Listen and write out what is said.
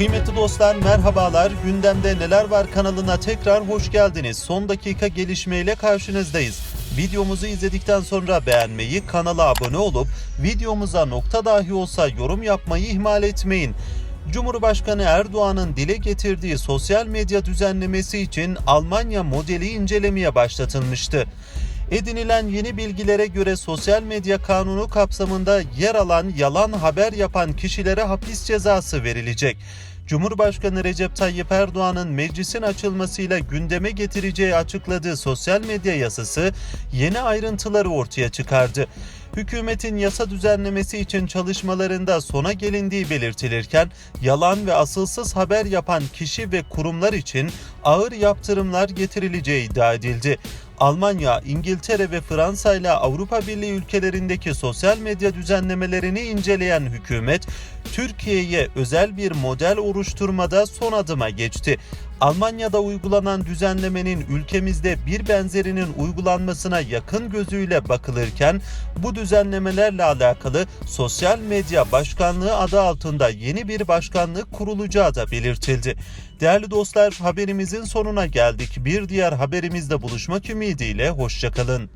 Kıymetli dostlar merhabalar. Gündemde neler var kanalına tekrar hoş geldiniz. Son dakika gelişmeyle karşınızdayız. Videomuzu izledikten sonra beğenmeyi, kanala abone olup videomuza nokta dahi olsa yorum yapmayı ihmal etmeyin. Cumhurbaşkanı Erdoğan'ın dile getirdiği sosyal medya düzenlemesi için Almanya modeli incelemeye başlatılmıştı. Edinilen yeni bilgilere göre sosyal medya kanunu kapsamında yer alan yalan haber yapan kişilere hapis cezası verilecek. Cumhurbaşkanı Recep Tayyip Erdoğan'ın meclisin açılmasıyla gündeme getireceği açıkladığı sosyal medya yasası yeni ayrıntıları ortaya çıkardı. Hükümetin yasa düzenlemesi için çalışmalarında sona gelindiği belirtilirken yalan ve asılsız haber yapan kişi ve kurumlar için ağır yaptırımlar getirileceği iddia edildi. Almanya, İngiltere ve Fransa ile Avrupa Birliği ülkelerindeki sosyal medya düzenlemelerini inceleyen hükümet, Türkiye'ye özel bir model oluşturmada son adıma geçti. Almanya'da uygulanan düzenlemenin ülkemizde bir benzerinin uygulanmasına yakın gözüyle bakılırken bu düzenlemelerle alakalı Sosyal Medya Başkanlığı adı altında yeni bir başkanlık kurulacağı da belirtildi. Değerli dostlar haberimizin sonuna geldik. Bir diğer haberimizde buluşmak ümidiyle hoşçakalın.